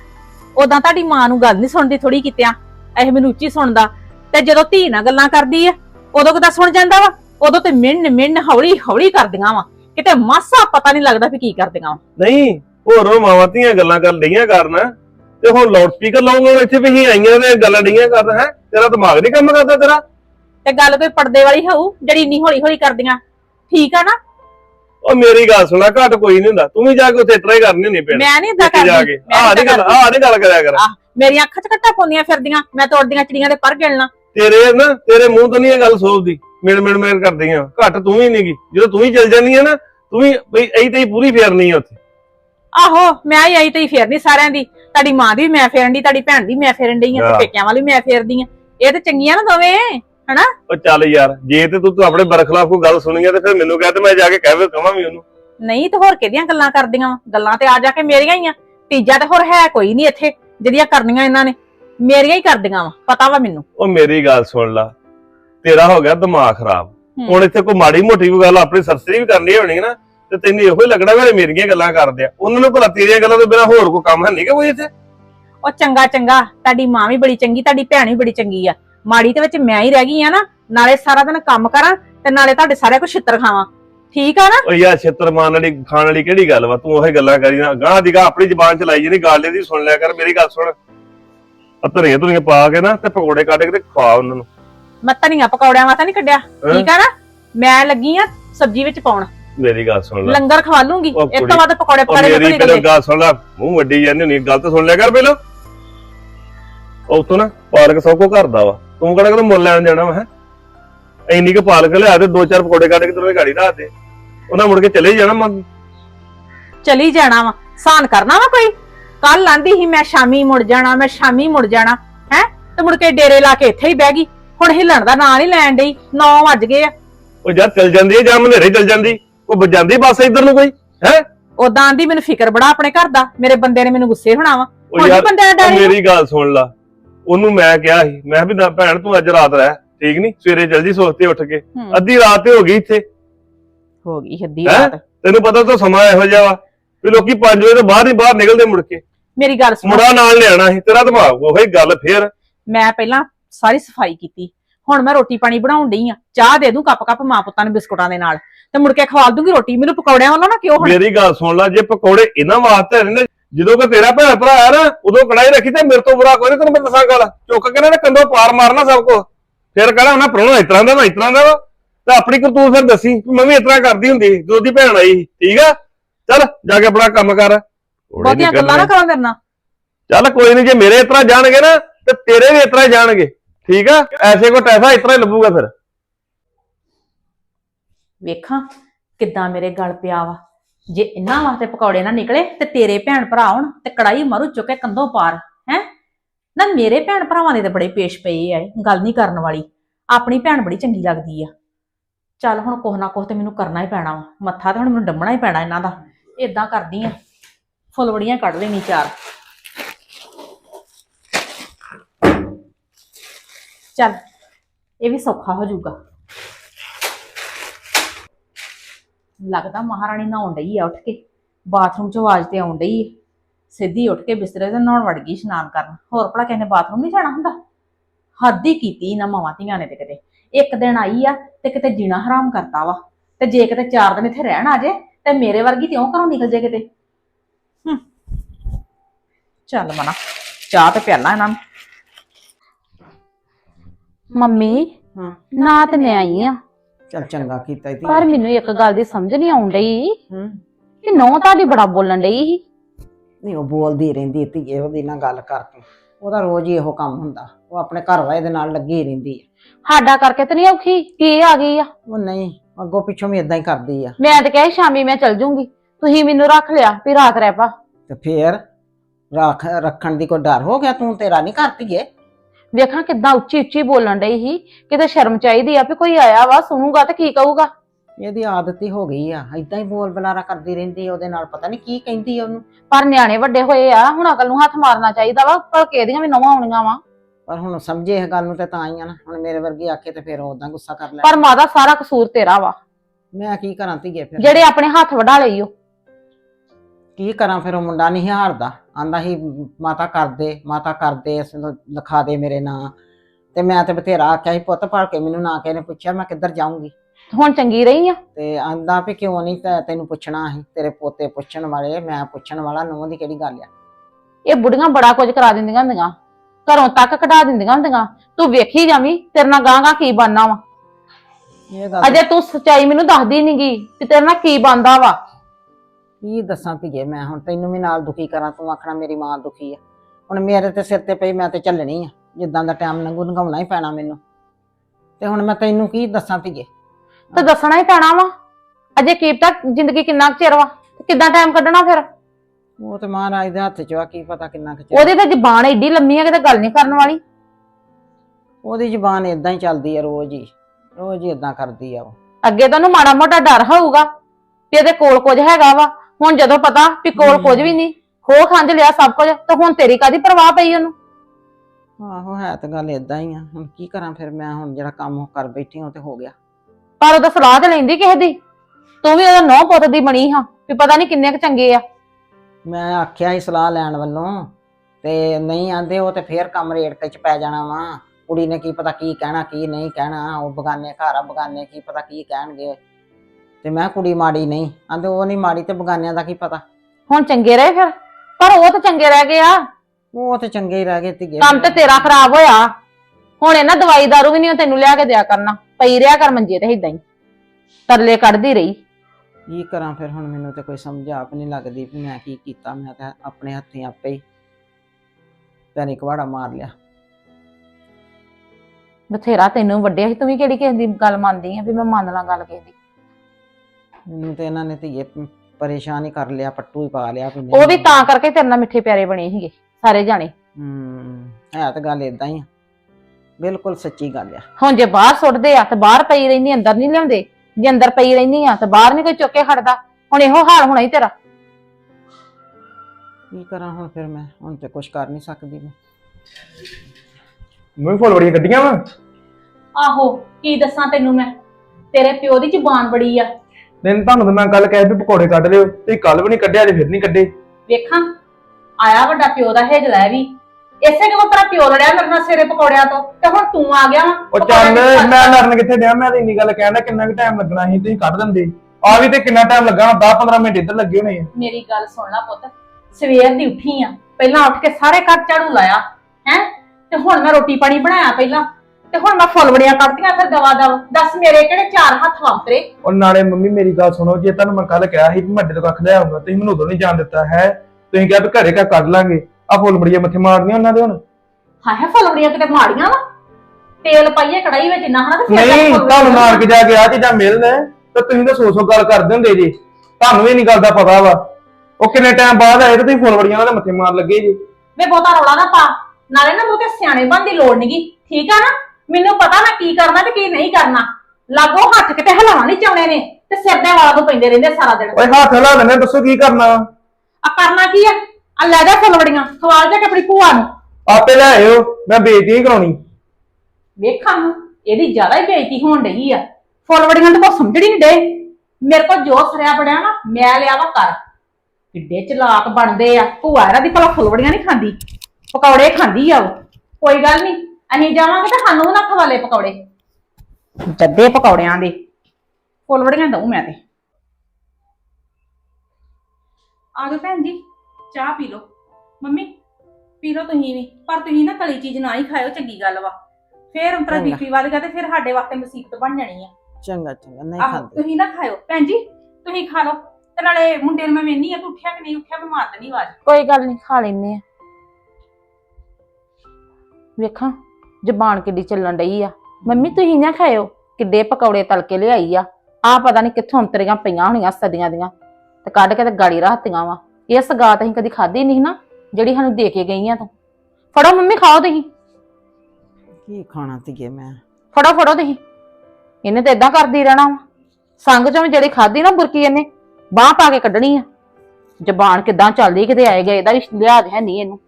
ਉਦਾਂ ਤੁਹਾਡੀ ਮਾਂ ਨੂੰ ਗੱਲ ਨਹੀਂ ਸੁਣਦੀ ਥੋੜੀ ਕਿਤਿਆਂ ਇਹ ਮੈਨੂੰ ਉੱਚੀ ਸੁਣਦਾ। ਤੇ ਜਦੋਂ ਧੀ ਨਾਲ ਗੱਲਾਂ ਕਰਦੀ ਆ ਉਦੋਂ ਕਿਦਾਂ ਸੁਣ ਜਾਂਦਾ ਵਾ? ਉਦੋਂ ਤੇ ਮਿੰਨ ਮਿੰਨ ਹੌਲੀ ਹੌਲੀ ਕਰਦੀਆਂ ਵਾ। ਕਿਤੇ ਮਾਸਾ ਪਤਾ ਨਹੀਂ ਲੱਗਦਾ ਵੀ ਕੀ ਕਰਦੀਆਂ ਵਾ। ਨਹੀਂ ਹੋਰ ਉਹ ਮਾਵਾਂ ਧੀਆਂ ਗੱਲਾਂ ਕਰ ਲਈਆਂ ਕਰਨ ਤੇ ਹੁਣ ਲਾਊਡ ਸਪੀਕਰ ਲਾਉਂਗਾ ਇੱਥੇ ਵੀ ਹੀ ਆਈਆਂ ਤੇ ਗੱਲਾਂ ਡਈਆਂ ਕਰਨ ਹੈ? ਤੇਰਾ ਦਿਮਾਗ ਨਹੀਂ ਕੰਮ ਕਰਦਾ ਤੇਰਾ? ਤੇ ਗੱਲ ਕੋਈ ਪਰਦੇ ਵਾਲੀ ਹੋਊ ਜਿਹੜੀ ਇੰਨੀ ਹੌਲੀ ਹੌਲੀ ਕਰਦੀਆਂ। ਠੀਕ ਆ ਨਾ? ਉਹ ਮੇਰੀ ਗੱਲ ਸੁਣਾ ਘੱਟ ਕੋਈ ਨਹੀਂ ਹੁੰਦਾ। ਤੂੰ ਵੀ ਜਾ ਕੇ ਉੱਥੇ ਟਰਾਈ ਕਰਨੀ ਹੁੰਦੀ ਪਿੰਡ। ਮੈਂ ਨਹੀਂ ਜਾ ਕਰਦੀ ਆਹ ਨਹੀਂ ਗੱਲ ਏਦਾਂ ਆਹ ਨਹੀਂ ਗੱਲ ਕਰਿਆ ਕਰ। ਆਹ, ਮੇਰੀਆਂ ਅੱਖਾਂ 'ਚ ਘੱਟਾ ਪਾਉਂਦੀਆਂ ਫਿਰਦੀਆਂ ਮੈਂ ਤੋੜਦੀਆਂ ਚਿੜੀਆਂ ਦੇ ਪਰ ਗਿਣਨਾ ਤੇਰੇ ਨਾ ਤੇਰੇ ਮੂੰਹ ਤੋਂ ਨਹੀਂ ਇਹ ਗੱਲ ਸੋਚਦੀ। ਮਿਲ ਮਿਲ ਮਿਲ ਕਰਦੀਆਂ ਘੱਟ ਤੂੰ ਵੀ ਨਹੀਂਗੀ ਜਦੋਂ ਤੂੰ ਹੀ ਚਲ ਜਾਂਦੀ ਹੈ ਨਾ ਤੂੰ ਵੀ ਬਈ ਐਂ ਤੇ ਹੀ ਪੂਰੀ ਫੇਰਨੀ ਹੈ ਉੱਥੇ। ਆਹੋ ਮੈਂ ਹੀ ਆਈ ਤੇ ਫੇਰਨੀ ਸਾਰਿਆਂ ਦੀ। ਤੁਹਾਡੀ ਮਾਂ ਦੀ ਵੀ ਮੈਂ ਫੇਰਨ ਦੀ ਤੁਹਾਡੀ ਭੈਣ ਦੀ ਮੈਂ ਫੇਰਨ ਡਈ ਆ। ਤੇ ਪੇਕਿਆਂ ਵਾਲੀ ਮੈਂ ਫੇਰਦੀ ਆ। ਇਹ ਤੇ ਚੰਗੀਆਂ ਨਾ ਦੋਵੇਂ ਉਹ ਚੱਲ ਯਾਰ ਜੇ ਤੇ ਤੂੰ ਤੂੰ ਆਪਣੇ ਬਰਖਲਾਫ ਕੋਈ ਗੱਲ ਸੁਣੀ ਤੇ ਫਿਰ ਮੈਨੂੰ ਕਹਿ ਤੇ ਮੈਂ ਜਾ ਕੇ ਕਹਿ ਕਹਾਂ ਵੀ ਉਹਨੂੰ। ਨਹੀਂ ਤੇ ਹੋਰ ਕਿਹਦੀਆਂ ਗੱਲਾਂ ਕਰਦੀਆਂ ਵਾਂ? ਗੱਲਾਂ ਤੇ ਆ ਜਾ ਕੇ ਮੇਰੀਆਂ ਹੀ ਆ। ਤੀਜਾ ਤੇ ਹੋਰ ਹੈ ਕੋਈ ਨਹੀਂ ਇੱਥੇ ਜਿਹੜੀਆਂ ਕਰਨੀਆਂ ਇਹਨਾਂ ਨੇ। ਮੇਰੀਆਂ ਹੀ ਕਰਦੀਆਂ ਵਾ ਪਤਾ ਵਾ ਮੈਨੂੰ। ਉਹ ਮੇਰੀ ਗੱਲ ਸੁਣ ਲਾ। ਤੇਰਾ ਹੋ ਗਿਆ ਦਿਮਾਗ ਖਰਾਬ। ਹੂੰ। ਹੁਣ ਇੱਥੇ ਕੋਈ ਮਾੜੀ ਮੋਟੀ ਕੋਈ ਗੱਲ ਆਪਣੀ ਸਰਸਰੀ ਵੀ ਕਰਨੀ ਹੋਣੀ ਹੈ ਨਾ ਤੇ ਤੈਨੂੰ ਇਹੋ ਹੀ ਲੱਗਣਾ ਵੀ ਮੇਰੀਆਂ ਗੱਲਾਂ ਕਰਦੇ ਆ। ਉਹਨਾਂ ਨੂੰ ਭਲਾ ਤੇਰੀਆਂ ਗੱਲਾਂ ਤੋਂ ਬਿਨਾ ਹੋਰ ਕੋਈ ਕੰਮ ਹੈ ਨਹੀਂ ਕਿ ਕੋਈ ਇੱਥੇ। ਉਹ ਚੰਗਾ ਚੰਗਾ ਤੁਹਾਡੀ ਮਾਂ ਵੀ ਬੜੀ ਚੰਗੀ ਤੁਹਾਡੀ ਭੈਣ ਵੀ ਬੜੀ ਚੰਗੀ ਆ। ਮਾੜੀ ਤੇ ਵਿੱਚ ਮੈਂ ਹੀ ਰਹਿ ਗਈ ਆ ਨਾ ਨਾਲੇ ਸਾਰਾ ਦਿਨ ਕੰਮ ਕਰਾਂ ਤੇ ਨਾਲੇ ਤੁਹਾਡੇ ਸਾਰੇ ਕੁਝ ਛਿੱਤਰ ਖਾਵਾਂ। ਠੀਕ ਆ ਨਾ? ਉਹ ਯਾਰ ਛੇਤਰ ਮਾਰਨ ਵਾਲੀ ਖਾਣ ਵਾਲੀ ਕਿਹੜੀ ਗੱਲ ਵਾ? ਤੂੰ ਉਹੀ ਗੱਲਾਂ ਕਰੀ ਨਾ। ਗਾਂ ਦੀ ਗਾਂ ਆਪਣੀ ਜ਼ਬਾਨ ਚਲਾਈ ਜਿਹੜੀ ਗੱਲ ਇਹਦੀ ਸੁਣ ਲਿਆ ਕਰ ਮੇਰੀ ਗੱਲ ਸੁਣ। ਆ ਧਨੀਆਂ ਧੁਨੀਆਂ ਪਾ ਕੇ ਨਾ ਤੇ ਪਕੌੜੇ ਕੱਢ ਕੇ ਤੇ ਖਵਾ ਉਹਨਾਂ ਨੂੰ। ਮੈਂ ਧਨੀਆ ਪਕੌੜਿਆਂ ਵਾਸਤੇ ਨਹੀਂ ਕੱਢਿਆ। ਠੀਕ ਆ ਨਾ? ਮੈਂ ਲੱਗੀ ਆ ਸਬਜ਼ੀ ਵਿੱਚ ਪਾਉਣ। ਮੇਰੀ ਗੱਲ ਸੁਣ ਲੈ। ਲੰਗਰ ਖਵਾ ਲੂੰਗੀ। ਉਹ ਇਸ ਕੁੜੀ- ਤੋਂ ਵੱਧ ਪਕੌੜੇ ਉਹ ਪਕਾੜੇ ਮੇਰੀ ਪਹਿਲਾਂ ਕਰਦੇ ਗੱਲ ਸੁਣ ਲੈ। ਮੂੰਹ ਵੱਡੀ ਜਾਂਦੀ ਹੁੰਦੀ ਗੱਲ ਤਾਂ ਸੁਣ ਲਿਆ ਕਰ ਪਹਿਲਾਂ। ਉਹ ਤੋਂ ਨਾ ਪਾਲਕ ਸਭ ਕੋ ਘਰ ਦਾ ਵਾ। ਤੂੰ ਕਿਹੜਾ ਕਿਤੇ ਮੁੱਲ ਲੈਣ ਜਾਣਾ ਵਾ ਹੈ? ਇੰਨੀ ਕੁ ਪਾਲਕ ਲਿਆ ਤੇ ਦੋ ਚਾਰ ਪਕੌੜੇ ਕੱਢ ਕੇ ਤੇਰੇ ਗਾੜੀ ਰਾਤ ਦੇ। ਉਹਨਾਂ ਮੁੜ ਕੇ ਚਲੇ ਹੀ ਜਾਣਾ ਮੰਗ ਚਲੀ ਜਾਣਾ ਵਾ। ਸਾਨ ਕਰਨਾ ਵਾ ਕੋਈ? ਕੱਲ ਆਂਦੀ ਸੀ ਮੈਂ ਸ਼ਾਮੀ ਮੁੜ ਜਾਣਾ ਮੈਂ ਸ਼ਾਮੀ ਮੁੜ ਜਾਣਾ ਹੈ? ਤੇ ਮੁੜ ਕੇ ਡੇਰੇ ਲਾ ਕੇ ਇੱਥੇ ਹੀ ਬਹਿ ਗਈ। ਹੁਣ ਹਿੱਲਣ ਦਾ ਨਾਂ ਨਹੀਂ ਲੈਣ ਡਈ। 9 ਵੱਜ ਗਏ ਆ। ਉਹ ਜਦ ਚਲ ਜਾਂਦੀ ਹੈ ਜਾਂ ਮਨੇਰੇ ਚਲ ਜਾਂਦੀ? ਉਹ ਜਾਂਦੀ ਬੱਸ ਇੱਧਰ ਨੂੰ ਕੋਈ? ਹੈ? ਉਦਾਂ ਆਂਦੀ ਮੈਨੂੰ ਫਿਕਰ ਬੜਾ ਆਪਣੇ ਘਰ ਦਾ ਮੇਰੇ ਬੰਦੇ ਨੇ ਮੈਨੂੰ ਗੁੱਸੇ ਹੋਣਾ ਵਾ। ਉਹ ਯਾਰ ਬੰਦੇ ਦਾ ਡਰ ਮੇਰੀ ਗੱਲ ਸੁਣ ਲਾ। ਉਹਨੂੰ ਮੈਂ ਕਿਹਾ ਸੀ ਮੈਂ ਵੀ ਨਾ ਭੈਣ ਤੂੰ ਅੱਜ ਰਾਤ ਰਹਿ ਠੀਕ ਨਹੀਂ ਸਵੇਰੇ ਜਲਦੀ ਸੋਚਤੇ ਉੱਠ ਕੇ। ਅੱਧੀ ਰਾਤ ਤੇ ਹੋ ਗਈ ਇੱਥੇ। ਹੋ ਗਈ ਹੈਂ? ਰਾਤ। ਤੈਨੂੰ ਪਤਾ ਤਾਂ ਸਮਾਂ ਇਹੋ ਜਿਹਾ ਵਾ ਵੀ ਲੋਕੀ 5 ਵਜੇ ਤੋਂ ਬਾਹਰ ਹੀ ਬਾਹਰ ਨਿਕਲਦੇ ਮੁੜ ਕੇ। ਮੇਰੀ ਗੱਲ ਸੁਣੋ। ਮੁੰਡਾ ਨਾਲ ਲਿਆਣਾ ਸੀ ਤੇਰਾ ਦਿਮਾਗ ਉਹੀ ਗੱਲ ਫੇਰ। ਮੈਂ ਪਹਿਲਾਂ ਸਾਰੀ ਸਫ਼ਾਈ ਕੀਤੀ। ਹੁਣ ਮੈਂ ਰੋਟੀ ਪਾਣੀ ਬਣਾਉਣ ਡਈ ਆ। ਚਾਹ ਦੇ ਦੂੰ ਕੱਪ ਕੱਪ ਮਾਂ ਪੁੱਤਾਂ ਨੂੰ ਬਿਸਕੁਟਾਂ ਦੇ ਨਾਲ। ਤੇ ਮੁੜ ਕੇ ਖਵਾ ਦੂੰਗੀ ਰੋਟੀ। ਮੈਨੂੰ ਪਕੌੜਿਆਂ ਵੱਲੋਂ ਨਾ ਕਿਉਂ ਹੁਣ? ਮੇਰੀ ਗੱਲ ਸੁਣ ਲੈ ਜੇ ਪਕੌੜੇ ਇਹਨਾਂ ਵਾਸਤੇ ਨੇ ਨਾ, ਜਦੋਂ ਕਿ ਤੇਰਾ ਭੈਣ ਭਰਾ ਆ ਨਾ ਉਦੋਂ ਕੜਾਈ ਰੱਖੀ ਤੇ ਮੇਰੇ ਤੋਂ ਬੁਰਾ ਕੋਈ ਨਹੀਂ ਤੈਨੂੰ ਮੈਂ ਦੱਸਾਂ ਗੱਲ। ਚੁੱਕ ਕੇ ਨਾ ਇਹਨੇ ਕੰਧੋਂ ਪਾਰ ਮਾਰਨਾ ਸਭ ਕੋ ਫਿਰ ਕਹਣਾ ਉਹਨਾਂ ਪ੍ਰਾਹੁਣਾ ਇਸ ਤਰ੍ਹਾਂ ਦਾ ਵਾ ਇਸ ਤਰ੍ਹਾਂ ਦਾ ਵਾ। ਤੇ ਆਪਣੀ ਕਰਤੂਤ ਫਿਰ ਦੱਸੀ ਵੀ ਮੈਂ ਵੀ ਇਸ ਤਰ੍ਹਾਂ ਕਰਦੀ ਹੁੰਦੀ ਸੀ ਜਦੋਂ ਦੀ ਭੈਣ ਆਈ ਸੀ, ਠੀਕ ਆ? ਚੱਲ ਜਾ ਕੇ ਆਪਣਾ ਕੰਮ ਕਰ। ਪਕੌੜੇ ਬਹੁਤੀਆਂ ਗੱਲਾਂ ਨਾ ਕਰਨੇ। ਕਰੋ ਮੇਰੇ ਨਾਲ। ਚੱਲ ਕੋਈ ਨਹੀਂ ਜੇ ਮੇਰੇ ਇਸ ਤਰ੍ਹਾਂ ਜਾਣਗੇ ਨਾ ਤੇ ਤੇਰੇ ਵੀ ਇਸ ਤਰ੍ਹਾਂ ਹੀ ਜਾਣਗੇ। ਠੀਕ ਆ? ਐਸੇ ਕੋ ਟੈਸਾ, ਇਸ ਹੀ ਲੱਭੂਗਾ ਫਿਰ। ਵੇਖਾਂ ਕਿੱਦਾਂ ਮੇਰੇ ਗਲ ਪਿਆ ਵਾ। ਜੇ ਇਹਨਾਂ ਵਾਸਤੇ ਪਕੌੜੇ ਨਾ ਨਿਕਲੇ ਤੇ ਤੇਰੇ ਭੈਣ ਭਰਾ ਹੋਣ ਤੇ ਕੜਾਈ ਮਾਰੂ ਚੁੱਕੇ ਕੰਧੋਂ ਪਾਰ, ਹੈ? ਨਾ ਮੇਰੇ ਭੈਣ ਭਰਾਵਾਂ ਦੇ ਤਾਂ ਬੜੇ ਪੇਸ਼ ਪਏ ਆ ਗੱਲ ਨਹੀਂ ਕਰਨ ਵਾਲੀ। ਆਪਣੀ ਭੈਣ ਬੜੀ ਚੰਗੀ ਲੱਗਦੀ ਆ। ਚੱਲ ਹੁਣ ਕੁਛ ਨਾ ਕੁਛ ਤੇ ਮੈਨੂੰ ਕਰਨਾ ਹੀ ਪੈਣਾ ਵਾ। ਮੱਥਾ ਤੇ ਹੁਣ ਮੈਨੂੰ ਡੰਮਣਾ ਹੀ ਪੈਣਾ ਇਹਨਾਂ ਦਾ। ਇਦਾਂ ਕਰਦੀ ਆ। ਫੁੱਲਵੜੀਆਂ ਕੱਢ ਲੈਣੀ ਚਾਰ। ਚੱਲ, ਇਹ ਵੀ ਸੌਖਾ ਹੋ ਜਾਊਗਾ। ਲੱਗਦਾ ਮਹਾਰਾਣੀ ਨਹਾਉਣ ਡਈ ਆ ਉੱਠ ਕੇ, ਬਾਥਰੂਮ ਚ ਆਵਾਜ਼ ਤੇ ਆਉਣ ਡਈ ਸਿੱਧੀ ਉੱਠ ਕੇ ਬਿਸਤਰੇ ਤੇ ਨਹਾਉਣ ਵੜ ਗਈ ਇਸ਼ਨਾਨ ਕਰਨ। ਹੋਰ ਭਲਾ ਕਿਸੇ ਨੇ ਬਾਥਰੂਮ ਨਹੀਂ ਜਾਣਾ ਹੁੰਦਾ? ਹੱਦ ਹੀ ਕੀਤੀ ਇਹਨਾਂ ਮਾਵਾਂ ਧੀਆਂ ਨੇ ਤੇ ਕਿਤੇ। ਇੱਕ ਦਿਨ ਆਈ ਆ ਤੇ ਕਿਤੇ ਜੀਣਾ ਹਰਾਮ ਕਰਤਾ ਵਾ। ਤੇ ਜੇ ਕਿਤੇ ਚਾਰ ਦਿਨ ਇੱਥੇ ਰਹਿਣ ਆ ਜੇ, ਤੇ ਮੇਰੇ ਵਰਗੀ ਤੇ ਉਹ ਘਰੋਂ ਨਿਕਲ ਜੇ ਕਿਤੇ। ਚੱਲ ਮਨਾ, ਚਾਹ ਤੇ ਪਿਆਲਾ ਇਹਨਾਂ ਨੂੰ। ਮੰਮੀ ਹਾਂ। ਨਾ ਤੇ ਮੈਂ ਆਈ ਆ। ਚਲ ਚੰਗਾ ਕੀਤਾ ਈ ਪਰ ਮੈਨੂੰ ਇੱਕ ਗੱਲ ਦੀ ਸਮਝ ਨਹੀਂ ਆਉਣ ਡਈ। ਹੂੰ। ਕਿ ਨੌ ਤੁਹਾਡੀ ਬੜਾ ਬੋਲਣ ਡਈ ਸੀ। ਨਹੀਂ ਉਹ ਬੋਲਦੀ ਰਹਿੰਦੀ ਧੀਏ ਉਹਦੀ ਨਾਲ ਗੱਲ ਕਰ ਤੂੰ। ਉਹਦਾ ਰੋਜ਼ ਹੀ ਇਹੋ ਕੰਮ ਹੁੰਦਾ। ਉਹ ਆਪਣੇ ਘਰ ਵਾਲੇ ਦੇ ਨਾਲ ਲੱਗੀ ਰਹਿੰਦੀ ਹੈ ਸਾਡਾ ਕਰਕੇ ਤੇ ਨਹੀਂ ਔਖੀ ਕੀ ਆ ਗਈ ਆ। ਉਹ ਨਹੀਂ ਅੱਗੋਂ ਪਿੱਛੋਂ ਵੀ ਇਦਾਂ ਹੀ ਕਰਦੀ ਆ। ਮੈਂ ਤੇ ਕਿਹਾ ਸੀ ਸ਼ਾਮੀ ਮੈਂ ਚਲ ਜੂੰਗੀ। ਤੁਸੀਂ ਮੈਨੂੰ ਰੱਖ ਲਿਆ ਵੀ ਰਾਤ ਰਹਿ ਪਾ। ਤੇ ਫੇਰ ਰੱਖ ਰੱਖਣ ਦੀ ਕੋਈ ਡਰ ਹੋ ਗਿਆ ਤੂੰ? ਤੇਰਾ ਨਹੀਂ ਕਰਦੀ ਏ ਵੇਖਾਂ ਕਿੱਦਾਂ ਉੱਚੀ ਉੱਚੀ ਬੋਲਣ ਡਈ ਸੀ। ਕਿਤੇ ਸ਼ਰਮ ਚਾਹੀਦੀ ਆ ਵੀ ਕੋਈ ਆਇਆ ਵਾ ਸੁਣੂਗਾ ਤੇ ਕੀ ਕਹੂਗਾ? ਇਹਦੀ ਆਦਤ ਹੀ ਹੋ ਗਈ ਆ। ਇਦਾਂ ਹੀ ਬੋਲ ਬਲਾਰਾ ਕਰਦੀ ਰਹਿੰਦੀ ਆ ਉਹਦੇ ਨਾਲ ਪਤਾ ਨਹੀਂ ਕੀ ਕਹਿੰਦੀ ਆ ਉਹਨੂੰ। ਪਰ ਨਿਆਣੇ ਵੱਡੇ ਹੋਏ ਆ ਹੁਣ ਅਕਲ ਨੂੰ ਹੱਥ ਮਾਰਨਾ ਚਾਹੀਦਾ ਵਾ ਪਰ ਕਿਹਦੀਆਂ ਵੀ ਨਵਾਂ ਆਉਣੀਆਂ ਵਾ। ਪਰ ਹੁਣ ਸਮਝੇ ਇਹ ਗੱਲ ਨੂੰ ਤੇ ਤਾਂ ਹੀ ਆ ਨਾ। ਹੁਣ ਮੇਰੇ ਵਰਗੀ ਆਕੇ ਤੇ ਫੇਰ ਉਦਾਂ ਗੁੱਸਾ ਕਰ ਲੈ। ਪਰ ਮਾਦਾ ਸਾਰਾ ਕਸੂਰ ਤੇਰਾ ਵਾ। ਮੈਂ ਕੀ ਕਰਾਂ ਧੀਏ ਫਿਰ? ਜਿਹੜੇ ਆਪਣੇ ਹੱਥ ਵਢਾ ਲਈਓ। ਕੀ ਕਰਾਂ ਫਿਰ ਉਹ ਮੁੰਡਾ ਨਹੀਂ ਹਾਰਦਾ। ਆਂਦਾ ਹੀ ਮਾਤਾ ਕਰਦੇ ਮਾਤਾ ਕਰਦੇ ਇਸ ਨੂੰ ਲਿਖਾ ਦੇ ਮੇਰੇ ਨਾਂ। ਤੇ ਮੈਂ ਤੇ ਬਥੇਰਾ ਆਖਿਆ ਸੀ ਪੁੱਤ ਭੜ ਕੇ ਮੈਨੂੰ ਨਾ ਕਿਸੇ ਨੇ ਪੁੱਛਿਆ ਮੈਂ ਕਿੱਧਰ ਜਾਊਂਗੀ? ਹੁਣ ਚੰਗੀ ਰਹੀ ਆ? ਤੇ ਆਂਦਾ ਵੀ ਕਿਉਂ ਨਹੀਂ ਤੈ- ਤੈਨੂੰ ਪੁੱਛਣਾ ਸੀ ਤੇਰੇ ਪੋਤੇ ਪੁੱਛਣ ਵਾਲੇ ਮੈਂ ਪੁੱਛਣ ਵਾਲਾ ਨੂੰਹ ਦੀ ਕਿਹੜੀ ਗੱਲ ਆ? ਇਹ ਬੁੜੀਆਂ ਬੜਾ ਕੁਝ ਕਰਾ ਦਿੰਦੀਆਂ ਹੁੰਦੀਆਂ ਘਰੋਂ ਤੱਕ ਕਢਾ ਦਿੰਦੀਆਂ ਹੁੰਦੀਆਂ। ਤੂੰ ਵੇਖੀ ਜਾਵੀਂ ਤੇਰੇ ਨਾਲ ਗਾਂ ਗਾਂ ਕੀ ਬਣਨਾ ਵਾ? ਇਹ ਗੱਲ ਅਜੇ ਤੂੰ ਸੱਚਾਈ ਮੈਨੂੰ ਦੱਸਦੀ ਨਹੀਂਗੀ ਕਿ ਤੇਰੇ ਨਾਲ ਕੀ ਬਣਦਾ ਵਾ। ਕੀ ਦੱਸਾਂ ਧੀਏ ਮੈਂ ਹੁਣ ਤੈਨੂੰ ਵੀ ਨਾਲ ਦੁਖੀ ਕਰਾਂ ਤੂੰ ਆਖਣਾ ਮੇਰੀ ਮਾਂ ਦੁਖੀ ਆ। ਹੁਣ ਮੇਰੇ ਤੇ ਸਿਰ ਤੇ ਪਈ ਮੈਂ ਤੇ ਚੱਲਣੀ ਆ। ਜਿੱਦਾਂ ਦਾ ਟਾਈਮ ਲੰਘੂ ਲੰਘਾਉਣਾ ਹੀ ਪੈਣਾ ਮੈਨੂੰ। ਤੇ ਹੁਣ ਮੈਂ ਤੈਨੂੰ ਕੀ ਦੱਸਾਂ ਧੀਏ? ਤੇ ਦੱਸਣਾ ਹੀ ਪੈਣਾ ਵਾ। ਅਜੇ ਕੀਪਤਾ ਜ਼ਿੰਦਗੀ ਕਿੰਨਾ ਕੁ ਚਿਰ ਵਾ? ਤੇ ਕਿੱਦਾਂ ਟਾਈਮ ਕੱਢਣਾ ਫਿਰ? ਉਹ ਤੇ ਮਹਾਰਾਜ ਦੇ ਹੱਥ 'ਚ ਆ ਕੀ ਪਤਾ ਕਿੰਨਾ ਕੁ ਚਿਰ। ਉਹਦੀ ਤਾਂ ਜ਼ਬਾਨ ਏਡੀ ਲੰਮੀ ਆ ਕਿਤੇ ਗੱਲ ਨਹੀਂ ਕਰਨ ਵਾਲੀ। ਉਹਦੀ ਜ਼ੁਬਾਨ ਇਦਾਂ ਹੀ ਚੱਲਦੀ ਆ ਰੋਜ਼ ਹੀ। ਰੋਜ਼ ਹੀ ਇਦਾਂ ਕਰਦੀ ਆ ਉਹ। ਅੱਗੇ ਤਾਂ ਉਹਨੂੰ ਮਾੜਾ ਮੋਟਾ ਡਰ ਹੋਊਗਾ ਵੀ ਇਹਦੇ ਕੋਲ ਕੁਝ ਹੈਗਾ ਵਾ। ਹੁਣ ਜਦੋਂ ਪਤਾ ਵੀ ਕੋਲ ਕੁਝ ਵੀ ਨਹੀਂ ਖੋ ਖੰਜ ਲਿਆ ਸਭ ਕੁਝ ਤਾਂ ਹੁਣ ਤੇਰੀ ਕਾਦੀ ਪਰਵਾਹ ਪਈ ਉਹਨੂੰ? ਆਹੋ ਹੈ ਤਾਂ ਗੱਲ ਇਦਾਂ ਹੀ ਆ। ਹੁਣ ਕੀ ਕਰਾਂ ਫਿਰ ਮੈਂ? ਹੁਣ ਜਿਹੜਾ ਕੰਮ ਉਹ ਕਰ ਬੈਠੀ ਹਾਂ ਉਹ ਤੇ ਹੋ ਗਿਆ। ਪਰ ਉਹਦਾ ਸਲਾਹ ਤੇ ਲੈਂਦੀ ਕਿਸੇ ਦੀ? ਤੂੰ ਵੀ ਉਹਦਾ ਨੌ ਪੁੱਤ ਦੀ ਬਣੀ ਹਾਂ ਵੀ ਪਤਾ ਨਹੀਂ ਕਿੰਨੇ ਕੁ ਚੰਗੇ ਆ। ਮੈਂ ਆਖਿਆ ਹੀ ਸਲਾਹ ਲੈਣ ਵੱਲੋਂ ਤੇ ਨਹੀਂ ਆਂਦੇ ਉਹ ਤੇ ਫੇਰ ਕੰਮ ਰੇੜ ਚ ਪੈ ਜਾਣਾ ਵਾ। ਕੁੜੀ ਨੇ ਕੀ ਪਤਾ ਕੀ ਕਹਿਣਾ ਕੀ ਨਹੀਂ ਕਹਿਣਾ ਉਹ ਬਗਾਨੇ ਘਰ ਆ ਬਗਾਨੇ ਕੀ ਪਤਾ ਕੀ ਕਹਿਣਗੇ। ਤੇ ਮੈਂ ਕੁੜੀ ਮਾੜੀ ਨਹੀਂ ਆਂਦੇ ਉਹ ਨਹੀਂ ਮਾੜੀ ਤੇ ਬਗਾਨਿਆਂ ਦਾ ਕੀ ਪਤਾ। ਹੁਣ ਚੰਗੇ ਰਹੇ ਫਿਰ? ਪਰ ਉਹ ਤਾਂ ਚੰਗੇ ਰਹਿ ਗਏ ਆ। ਉਹ ਤੇ ਚੰਗੇ ਹੀ ਰਹਿ ਗਏ ਧੀਏ। ਕੰਮ ਤੇ ਤੇਰਾ ਖਰਾਬ ਹੋਇਆ। ਹੁਣ ਇਹਨਾਂ ਦਵਾਈ ਦਾਰੂ ਵੀ ਨਹੀਂ ਤੈਨੂੰ ਲਿਆ ਕੇ ਦਿਆ ਕਰਨਾ। ਪਈ ਰਿਆ ਕਰ ਮੰਜੇ ਤੇ ਇਦਾਂ ਹੀ। ਤਰਲੇ ਕੱਢਦੀ ਰਹੀ। ਕੀ ਕਰਾਂ ਫਿਰ ਹੁਣ ਮੈਨੂੰ ਤੇ ਕੋਈ ਸਮਝ ਆਪ ਨਹੀਂ ਲੱਗਦੀ ਵੀ ਮੈਂ ਕੀ ਕੀਤਾ ਮੈਂ ਤਾਂ ਆਪਣੇ ਹੱਥੀਂ ਆਪੇ ਹੀ ਪੈਣੀ ਕਵਾੜਾ ਮਾਰ ਲਿਆ। ਬਥੇਰਾ ਤੈਨੂੰ ਵੱਡਿਆ ਸੀ ਤੂੰ ਵੀ ਕਿਹੜੀ ਕਿਸੇ ਦੀ ਗੱਲ ਮੰਨਦੀ ਆ ਵੀ ਮੈਂ ਮੰਨ ਲਾਂ ਗੱਲ ਕਿਸੇ ਦੀ। ਮੈਨੂੰ ਤੇ ਇਹਨਾਂ ਨੇ ਧੀਏ ਪਰੇਸ਼ਾਨ ਹੀ ਕਰ ਲਿਆ ਪੱਟੂ ਹੀ ਪਾ ਲਿਆ ਵੀ ਨਹੀਂ। ਉਹ ਵੀ ਤਾਂ ਕਰਕੇ ਤੇਰੇ ਨਾਲ ਮਿੱਠੇ ਪਿਆਰੇ ਬਣੇ ਸੀਗੇ ਸਾਰੇ ਜਾਣੇ। ਹੂੰ ਹੈ ਤਾਂ ਗੱਲ ਇਦਾਂ ਹੀ ਆ। ਬਿਲਕੁਲ ਸੱਚੀ ਗੱਲ ਆ। ਹੁਣ ਜੇ ਬਾਹਰ ਸੁੱਟਦੇ ਆ ਤੇ ਬਾਹਰ ਪਈ ਰਹਿੰਦੀ ਅੰਦਰ ਨਹੀਂ ਲਿਆਉਂਦੇ। ਜੇ ਅੰਦਰ ਪਈ ਰਹਿੰਦੀ ਆ ਤੇ ਬਾਹਰ ਨਹੀਂ ਕੋਈ ਚੁੱਕ ਕੇ ਖੜਦਾ। ਹੁਣ ਇਹੋ ਹਾਲ ਹੋਣਾ ਹੀ ਤੇਰਾ। ਕੀ ਕਰਾਂ ਹੁਣ ਫਿਰ ਮੈਂ? ਹੁਣ ਤੇ ਕੁਝ ਕਰ ਨਹੀਂ ਸਕਦੀ ਮੈਂ। ਮੈਂ ਫੁੱਲ ਬੜੀਆਂ ਕੱਢੀਆਂ ਵਾ? ਆਹੋ ਕੀ ਦੱਸਾਂ ਤੈਨੂੰ ਮੈਂ? ਤੇਰੇ ਪਿਓ ਦੀ ਜ਼ੁਬਾਨ ਬੜੀ ਆ। ਦਿਨ ਤੁਹਾਨੂੰ ਤਾਂ ਮੈਂ ਕੱਲ ਕਹਿ ਵੀ ਪਕੌੜੇ ਕੱਢ ਲਿਓ ਤੇ ਕੱਲ ਵੀ ਨਹੀਂ ਕੱਢਿਆ ਜੇ ਫਿਰ ਨਹੀਂ ਕੱਢੇ। ਵੇਖਾਂ ਆਇਆ ਵੱਡਾ ਪਿਓ ਦਾ ਹੇਜਲਾ ਹੈ ਵੀ। ਇਸੇ ਕਿ ਤੇਰਾ ਪਿਓ ਲੜਿਆ ਮੇਰੇ ਨਾਲ ਸਿਰੇ ਪਕੌੜਿਆਂ ਤੋਂ ਤੇ ਹੁਣ ਤੂੰ ਆ ਗਿਆ ਵਾਂ ਉਹ ਪਕੌੜਿਆਂ ਚੱਲ ਦੀ ਗੱਲ ਮੈਂ। ਲੜਨ ਕਿੱਥੇ ਡਿਆ? ਮੈਂ ਤਾਂ ਇੰਨੀ ਗੱਲ ਕਹਿਣਾ ਕਿੰਨਾ ਵੀ ਟਾਈਮ ਲੱਗਣਾ ਸੀ ਤੁਸੀਂ ਕੱਢ ਦਿੰਦੇ। ਆ ਵੀ ਤੇ ਕਿੰਨਾ ਟਾਈਮ ਲੱਗਾ 10 15 ਮਿੰਟ ਇੱਧਰ ਲੱਗੇ ਹੋਣੇ ਆ। ਮੇਰੀ ਗੱਲ ਸੁਣ ਲੈ ਪੁੱਤ ਸਵੇਰ ਦੀ ਉੱਠੀ ਆ ਪਹਿਲਾਂ ਉੱਠ ਕੇ ਸਾਰੇ ਘਰ ਝਾੜੂ ਲਾਇਆ ਹੈ? ਤੇ ਹੁਣ ਮੈਂ ਰੋਟੀ ਪਾਣੀ ਬਣਾਇਆ ਪਹਿਲਾਂ। ਤੇ ਹੁਣ ਮੈਂ ਫੁੱਲਵੜੀਆਂ ਕੱਢਤੀਆਂ ਫਿਰ ਦਵਾ ਦਵ। ਦੱਸ ਮੇਰੇ ਕਿਹੜੇ ਚਾਰ ਹੱਥ ਵਾਪਰੇ? ਔਰ ਨਾਲੇ ਮੰਮੀ ਮੇਰੀ ਗੱਲ ਸੁਣੋ ਜੇ ਤੁਹਾਨੂੰ ਮੈਂ ਕੱਲ ਕਿਹਾ ਸੀ ਕਿ ਮੱਡੇ ਤੋਂ ਕੱਖ ਲੈ ਆਉਂਗਾ ਤੁਸੀਂ ਮੈਨੂੰ ਉਦੋਂ ਨਹੀਂ ਜਾਣ ਦਿੱਤਾ ਹੈ? ਤੁਸੀਂ ਕਿਹਾ ਵੀ ਘਰੇ ਕਾ ਕੱਢ ਲਾਂਗੇ। ਆ ਫੁੱਲ ਬੜੀਆਂ ਮੱਥੇ ਮਾਰਨੀਆਂ ਉਹਨਾਂ ਦੇ ਹੁਣ। ਹਾਏ ਫੁੱਲਵੜੀਆਂ ਕਿਤੇ ਮਾੜੀਆਂ ਵਾ? ਤੇਲ ਪਾਈਏ ਕੜਾਈ ਵਿੱਚ ਇੰਨਾ ਹਨਾ ਤੇ ਫਿਰ ਨਹੀਂ ਫੁੱਲਵੜੀਆਂ ਤੁਹਾਨੂੰ ਮਾਰ ਕੇ ਜਾ ਕੇ ਆ ਚੀਜ਼ਾਂ ਮਿਲਣ ਤਾਂ ਤੁਸੀਂ ਤਾਂ ਸੌ ਸੌ ਗੱਲ ਕਰਦੇ ਹੁੰਦੇ ਜੀ। ਤੁਹਾਨੂੰ ਵੀ ਨਹੀਂ ਗੱਲ ਦਾ ਪਤਾ ਵਾ। ਉਹ ਕਿੰਨੇ ਟਾਈਮ ਬਾਅਦ ਆਏ ਤੇ ਤੁਸੀਂ ਫੁੱਲ ਬੜੀਆਂ ਉਹਨਾਂ ਦੇ ਮੱਥੇ ਮਾਰ ਲੱਗੇ ਜੀ। ਵੇ ਬਹੁਤਾ ਰੌਲਾ ਨਾ ਪਾ। ਨਾਲੇ ਨਾ ਬਹੁਤੇ ਸਿਆਣੇ ਬਣ ਦੀ ਲੋੜ ਨਹੀਂਗੀ ਠੀਕ ਆ ਨਾ? ਮੈਨੂੰ ਪਤਾ ਮੈਂ ਕੀ ਕਰਨਾ ਤੇ ਕੀ ਨਹੀਂ ਕਰਨਾ। ਲਾਗੋ ਹੱਥ ਕਿਤੇ ਹਿਲਾਉਣਾ ਨਹੀਂ ਚਾਹੁੰਦੇ ਨੇ ਤੇ ਸਿਰ ਦੇ ਵਾਲਾਂ ਤੋਂ ਪੈਂਦੇ ਰਹਿੰਦੇ ਸਾਰਾ ਦਿਨ। ਓਏ ਹੱਥ ਲਾ ਲੈਣੇ ਦੱਸੋ ਕੀ ਕਰਨਾ? ਆ ਕਰਨਾ ਕੀ ਆ? ਆ ਲੈ ਜਾ ਫੁੱਲਵੜੀਆਂ ਖਵਾਲ ਜਾ ਕੇ ਆਪਣੀ ਭੂਆ ਨੂੰ। ਆਪੇ ਲੈ ਆਇਓ ਮੈਂ ਬੇਇੱਜ਼ਤੀ ਕਰਾਉਣੀ। ਵੇਖਾਂ ਨੂੰ ਇਹਦੀ ਜ਼ਿਆਦਾ ਹੀ ਬੇਇੱਜ਼ਤੀ ਹੋਣ ਡਈ ਆ। ਫੁੱਲਵੜੀਆਂ ਤਾਂ ਕੋ ਸਮਝਣੀ ਨਹੀਂ ਡੇ ਮੇਰੇ ਕੋਲ ਜੋ ਸਰਿਆ ਬੜਿਆ ਨਾ ਮੈਂ ਲਿਆ ਵਾ ਕਰ ਕਿੱਡੇ ਚਲਾਕ ਬਣਦੇ ਆ। ਭੂਆ ਇਹਨਾਂ ਦੀ ਭਲਾ ਫੁੱਲਵੜੀਆਂ ਨਹੀਂ ਖਾਂਦੀ। ਪਕੌੜੇ ਖਾਂਦੀ ਆ ਉਹ। ਕੋਈ ਗੱਲ ਨਹੀਂ ਅਸੀਂ ਜਾਵਾਂਗੇ ਤਾਂ ਸਾਨੂੰ ਨਾ ਖਵਾਲੇ ਪਕੌੜੇ। ਜੱਦੇ ਪਕੌੜਿਆਂ ਦੇ। ਫੁੱਲਵੜੀਆਂ ਦਊ ਮੈਂ ਤੇ। ਆ ਜਾਓ ਭੈਣ ਜੀ ਚਾਹ ਪੀ ਲਓ। ਮੰਮੀ ਪੀ ਲਓ ਤੁਸੀਂ ਵੀ। ਪਰ ਤੁਸੀਂ ਨਾ ਤਲੀ ਚੀਜ਼ ਨਾ ਹੀ ਖਾਇਓ ਚੰਗੀ ਗੱਲ ਵਾ। ਫੇਰ ਉਂਤਰਾ ਚੰਗਾ। ਬੀਪੀ ਵੱਧ ਗਿਆ ਤੇ ਫਿਰ ਸਾਡੇ ਵਾਸਤੇ ਮੁਸੀਬਤ ਬਣ ਜਾਣੀ ਆ। ਚੰਗਾ ਚੰਗਾ ਨਹੀਂ ਆਹੋ ਖਾਂਦੇ। ਤੁਸੀਂ ਨਾ ਖਾਇਓ। ਭੈਣ ਜੀ ਤੁਸੀਂ ਖਾ ਲਓ। ਤੇ ਨਾਲੇ ਮੁੰਡੇ ਨੂੰ ਮੈਂ ਵੇਨੀ ਆ ਕਿ ਉੱਠਿਆ ਕਿ ਨਹੀਂ ਉੱਠਿਆ ਮੈਂ ਮਾਰ ਦੇਣੀ ਆਵਾਜ਼। ਕੋਈ ਗੱਲ ਨਹੀਂ ਖਾ ਲੈਨੇ ਆ। ਵੇਖਾਂ। ਜ਼ਬਾਨ ਕਿੱਡੀ ਚੱਲਣ ਡਈ ਆ। ਮੰਮੀ ਤੁਸੀਂ ਨਾ ਖਾਇਓ। ਕਿੱਡੇ ਪਕੌੜੇ ਤਲ ਕੇ ਲਿਆਈ ਆ। ਆ ਪਤਾ ਨਹੀਂ ਕਿੱਥੋਂ ਅੰਤਰੀਆਂ ਪਈਆਂ ਹੋਣੀਆਂ ਸਦੀਆਂ ਦੀਆਂ। ਤੇ ਕੱਢ ਕੇ ਤੇ ਗਾੜੀ ਰੱਖਤੀਆਂ ਵਾ। ਇਹ ਸਗਾਤ ਅਸੀਂ ਕਦੀ ਖਾਧੀ ਨਹੀਂ ਨਾ ਜਿਹੜੀ ਸਾਨੂੰ ਦੇ ਕੇ ਗਈਆਂ ਤੂੰ। ਫੜੋ ਮੰਮੀ ਖਾਓ ਤੁਸੀਂ। ਕੀ ਖਾਣਾ ਤੀਏ ਮੈਂ? ਫੜੋ ਫੜੋ ਤੁਸੀਂ। ਇਹਨੇ ਤਾਂ ਇਦਾਂ ਕਰਦੀ ਰਹਿਣਾ ਵਾ। ਸੰਗ ਚੋਂ ਵੀ ਜਿਹੜੀ ਖਾਧੀ ਨਾ ਬੁਰਕੀ ਇਹਨੇ ਬਾਹ ਪਾ ਕੇ ਕੱਢਣੀ ਆ। ਜ਼ਬਾਨ ਕਿਦਾਂ ਚੱਲਦੀ ਕਿਤੇ ਆਏ ਗਏ ਇਹਦਾ ਵੀ ਲਿਹਾਜ਼ ਹੈ ਨਹੀਂ ਇਹਨੂੰ।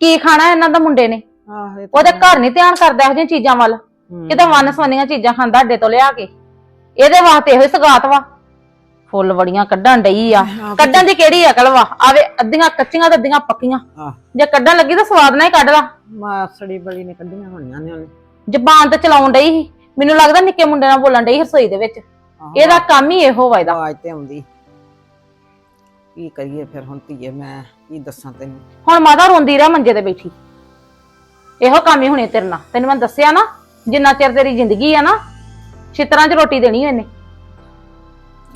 ਕੀ ਖਾਣਾ ਇਹਨਾਂ ਦਾ ਮੁੰਡੇ ਨੇ? ਆਹ ਇਹ ਤਾਂ ਉਹਦੇ ਘਰ ਨਹੀਂ ਧਿਆਨ ਕਰਦਾ ਇਹੋ ਜਿਹੀਆਂ ਚੀਜ਼ਾਂ ਵੱਲ। ਹੂੰ। ਕਿਤੇ ਵੰਨ ਸਵੰਨੀਆਂ ਚੀਜ਼ਾਂ ਖਾਂਦਾ ਅੱਡੇ ਤੋਂ ਲਿਆ ਕੇ। ਇਹਦੇ ਵਾਸਤੇ ਇਹੋ ਹੀ ਸਗਾਤ ਵਾ। ਫੁੱਲ ਵੜੀਆਂ ਕੱਢਣ ਡਈ ਆ। ਆਹ ਕੱਢਣ ਦੀ ਕਿਹੜੀ ਅਕਲ ਵਾ? ਆਵੇ ਅੱਧੀਆਂ ਕੱਚੀਆਂ ਤੇ ਅੱਧੀਆਂ ਪੱਕੀਆਂ। ਆਹ। ਜੇ ਕੱਢਣ ਲੱਗੀ ਤਾਂ ਸਵਾਦ ਨਾਲ ਹੀ ਕੱਢ ਲਾ। ਮਾਸੜੀ ਬੜੀ ਨੇ ਕੱਢੀਆਂ ਹੋਣੀਆਂ ਨੇ ਉਹਨੇ। ਜ਼ਬਾਨ ਤੇ ਚਲਾਉਣ ਡਈ ਸੀ। ਮੈਨੂੰ ਲੱਗਦਾ ਨਿੱਕੇ ਮੁੰਡੇ ਨਾਲ ਬੋਲਣ ਡਈ ਸੀ ਰਸੋਈ ਦੇ ਵਿੱਚ। ਆਹੋ, ਇਹਦਾ ਕੰਮ ਹੀ ਇਹੋ ਵਾ ਇਹਦਾ। ਆਵਾਜ਼ ਤੇ ਆਉਂਦੀ। ਕੀ ਕਰੀਏ ਫਿਰ ਹੁਣ ਧੀਏ ਮੈਂ ਕੀ ਦੱਸਾਂ ਤੈਨੂੰ? ਹੁਣ ਮਾਤਾ ਰੋਂਦੀ ਰਹਿ ਮੰਜੇ ਤੇ ਬੈਠੀ। ਇਹੋ ਕੰਮ ਹੀ ਹੁਣੇ ਤੇਰੇ ਨਾਲ। ਤੈਨੂੰ ਮੈਂ ਦੱਸਿਆ ਨਾ ਜਿੰਨਾ ਚਿਰ ਤੇਰੀ ਜ਼ਿੰਦਗੀ ਆ ਨਾ ਛਿੱਤਰਾਂ 'ਚ ਰੋਟੀ ਦੇਣੀ ਇਹਨੇ।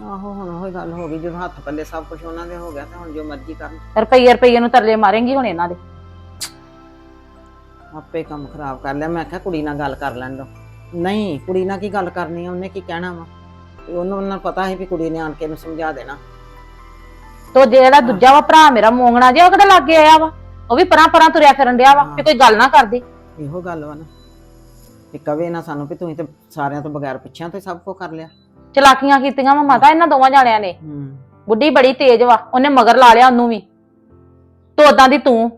ਆਹੋ ਹੁਣ ਉਹ ਗੱਲ ਹੋ ਗਈ ਜਦੋਂ ਹੱਥ ਪੱਲੇ ਸਭ ਕੁਝ ਉਹਨਾਂ ਦੇ ਹੋ ਗਿਆ ਤੇ ਹੁਣ ਜੋ ਮਰਜ਼ੀ ਕਰਨ। ਰੁਪਈਏ ਰੁਪਈਏ ਨੂੰ ਤਰਲੇ ਮਾਰੇਂਗੀ ਹੁਣ ਇਹਨਾਂ ਦੇ। ਆਪੇ ਕੰਮ ਖਰਾਬ ਕਰ ਲਿਆ ਮੈਂ ਕਿਹਾ ਕੁੜੀ ਨਾਲ ਗੱਲ ਕਰ ਲੈਣ ਦੋ। ਨਹੀਂ ਕੁੜੀ ਨਾਲ ਕੀ ਗੱਲ ਕਰਨੀ ਆ ਉਹਨੇ ਕੀ ਕਹਿਣਾ ਵਾ? ਤੇ ਉਹਨੂੰ ਉਹਨਾਂ ਨੂੰ ਪਤਾ ਸੀ ਵੀ ਕੁੜੀ ਨੇ ਆਣ ਕੇ ਇਹਨੂੰ ਸਮਝਾ ਦੇਣਾ। ਤੋ ਜਿਹੜਾ ਦੂਜਾ ਵਾ ਭਰਾ ਮੇਰਾ ਮੋਂਗਣਾ ਜਿਹਾ ਉਹ ਕਿਹੜਾ ਲੱਗੇ ਆਇਆ ਵਾ? ਉਹ ਵੀ ਪਰਾਂ ਪਰਾਂ ਤੁਰਿਆ ਫਿਰਨ ਡਿਆ ਵਾ ਵੀ ਕੋਈ ਗੱਲ ਨਾ ਕਰਦੀ। ਇਹੋ ਗੱਲ ਵਾ ਨਾ। ਕਿ ਕਵੇ ਨਾ ਸਾਨੂੰ ਵੀ ਤੁਸੀਂ ਤੇ ਸਾਰਿਆਂ ਤੋਂ ਬਗੈਰ ਪਿੱਛਿਆਂ ਤੋਂ ਸਭ ਕੁਝ ਕਰ ਲਿਆ। ਚਲਾਕੀਆਂ ਕੀਤੀਆਂ ਵਾ ਮਾਤਾ ਇਹਨਾਂ ਦੋਵਾਂ ਜਾਣਿਆਂ ਨੇ। ਹੂੰ। ਬੁੱਢੀ ਬੜੀ ਤੇਜ਼ ਵਾ ਉਹਨੇ ਮਗਰ ਲਾ ਲਿਆ ਉਹਨੂੰ ਵੀ। ਤੋ ਉਦਾਂ ਦੀ ਤੂੰ